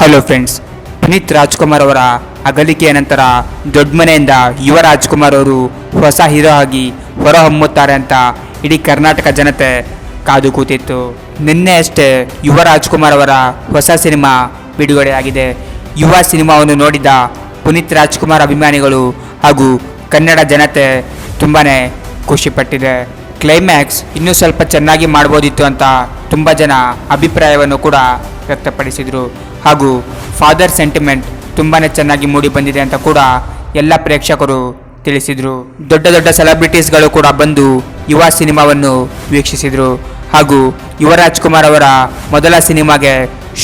Hello friends Puneeth Rajkumar ಅವರ ಅಗಲಿಕೆಯ ನಂತರ ದೊಡ್ಡ ಮನೆಯಿಂದ ಯುವ ರಾಜ್ಕುಮಾರ್ ಅವರು ಹೊಸ ಹೀರೋ ಆಗಿ ಹೊರಹೊಮ್ಮುತ್ತಾರೆ ಅಂತ ಇಡೀ ಕರ್ನಾಟಕ ಜನತೆ ಕಾದು ಕೂತಿತ್ತು. ನಿನ್ನೆ ಅಷ್ಟೇ ಯುವ ರಾಜ್ಕುಮಾರ್ ಅವರ ಹೊಸ ಸಿನಿಮಾ ಬಿಡುಗಡೆಯಾಗಿದೆ. ಯುವ ಸಿನಿಮಾವನ್ನು ನೋಡಿದ ಪುನೀತ್ ರಾಜ್ಕುಮಾರ್ ಅಭಿಮಾನಿಗಳು ಹಾಗೂ ಕನ್ನಡ ಜನತೆ ತುಂಬಾ ಖುಷಿಪಟ್ಟಿದೆ. ಕ್ಲೈಮ್ಯಾಕ್ಸ್ ಇನ್ನೂ ಸ್ವಲ್ಪ ಚೆನ್ನಾಗಿ ಮಾಡ್ಬೋದಿತ್ತು ಅಂತ ತುಂಬ ಜನ ಅಭಿಪ್ರಾಯವನ್ನು ಕೂಡ ವ್ಯಕ್ತಪಡಿಸಿದರು. ಹಾಗೂ ಫಾದರ್ ಸೆಂಟಿಮೆಂಟ್ ತುಂಬಾ ಚೆನ್ನಾಗಿ ಮೂಡಿ ಬಂದಿದೆ ಅಂತ ಕೂಡ ಎಲ್ಲ ಪ್ರೇಕ್ಷಕರು ತಿಳಿಸಿದರು. ದೊಡ್ಡ ದೊಡ್ಡ ಸೆಲೆಬ್ರಿಟೀಸ್ಗಳು ಕೂಡ ಬಂದು ಯುವ ಸಿನಿಮಾವನ್ನು ವೀಕ್ಷಿಸಿದರು. ಹಾಗೂ ಯುವ ರಾಜ್ಕುಮಾರ್ ಅವರ ಮೊದಲ ಸಿನಿಮಾಗೆ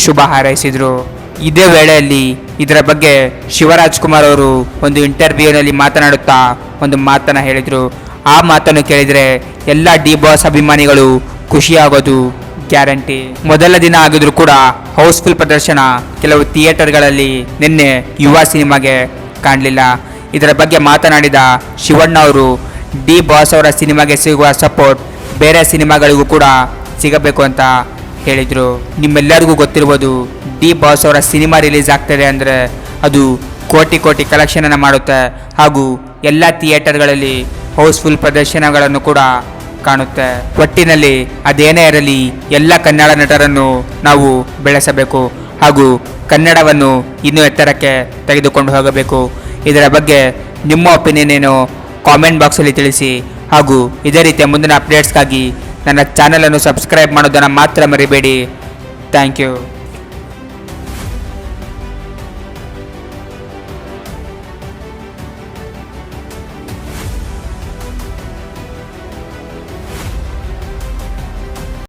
ಶುಭ ಹಾರೈಸಿದರು. ಇದೇ ವೇಳೆಯಲ್ಲಿ ಇದರ ಬಗ್ಗೆ ಶಿವರಾಜ್ ಕುಮಾರ್ ಅವರು ಒಂದು ಇಂಟರ್ವ್ಯೂನಲ್ಲಿ ಮಾತನಾಡುತ್ತಾ ಒಂದು ಮಾತನ್ನು ಹೇಳಿದರು. ಆ ಮಾತನ್ನು ಕೇಳಿದರೆ ಎಲ್ಲ ಡಿ ಬಾಸ್ ಅಭಿಮಾನಿಗಳು ಖುಷಿಯಾಗೋದು ಗ್ಯಾರಂಟಿ. ಮೊದಲ ದಿನ ಆಗಿದ್ರೂ ಕೂಡ ಹೌಸ್ಫುಲ್ ಪ್ರದರ್ಶನ ಕೆಲವು ಥಿಯೇಟರ್ಗಳಲ್ಲಿ ನಿನ್ನೆ ಯುವ ಸಿನಿಮಾಗೆ ಕಾಣಲಿಲ್ಲ. ಇದರ ಬಗ್ಗೆ ಮಾತನಾಡಿದ ಶಿವಣ್ಣ ಅವರು, ಡಿ ಬಾಸ್ ಅವರ ಸಿನಿಮಾಗೆ ಸಿಗುವ ಸಪೋರ್ಟ್ ಬೇರೆ ಸಿನಿಮಾಗಳಿಗೂ ಕೂಡ ಸಿಗಬೇಕು ಅಂತ ಹೇಳಿದರು. ನಿಮ್ಮೆಲ್ಲರಿಗೂ ಗೊತ್ತಿರ್ಬೋದು ಡಿ ಬಾಸ್ ಅವರ ಸಿನಿಮಾ ರಿಲೀಸ್ ಆಗ್ತದೆ ಅಂದರೆ ಅದು ಕೋಟಿ ಕೋಟಿ ಕಲೆಕ್ಷನನ್ನು ಮಾಡುತ್ತೆ. ಹಾಗೂ ಎಲ್ಲ ಥಿಯೇಟರ್ಗಳಲ್ಲಿ ಹೌಸ್ಫುಲ್ ಪ್ರದರ್ಶನಗಳನ್ನು ಕೂಡ ಕಾಣುತ್ತೆ. ಒಟ್ಟಿನಲ್ಲಿ ಅದೇನೇ ಇರಲಿ ಎಲ್ಲ ಕನ್ನಡ ನಟರನ್ನು ನಾವು ಬೆಳೆಸಬೇಕು. ಹಾಗೂ ಕನ್ನಡವನ್ನು ಇನ್ನೂ ಎತ್ತರಕ್ಕೆ ತೆಗೆದುಕೊಂಡು ಹೋಗಬೇಕು. ಇದರ ಬಗ್ಗೆ ನಿಮ್ಮ ಒಪಿನಿಯನ್ ಏನು ಕಾಮೆಂಟ್ ಬಾಕ್ಸಲ್ಲಿ ತಿಳಿಸಿ. ಹಾಗೂ ಇದೇ ರೀತಿಯ ಮುಂದಿನ ಅಪ್ಡೇಟ್ಸ್ಗಾಗಿ ನನ್ನ ಚಾನಲನ್ನು ಸಬ್ಸ್ಕ್ರೈಬ್ ಮಾಡೋದನ್ನು ಮಾತ್ರ ಮರಿಬೇಡಿ. Thank you.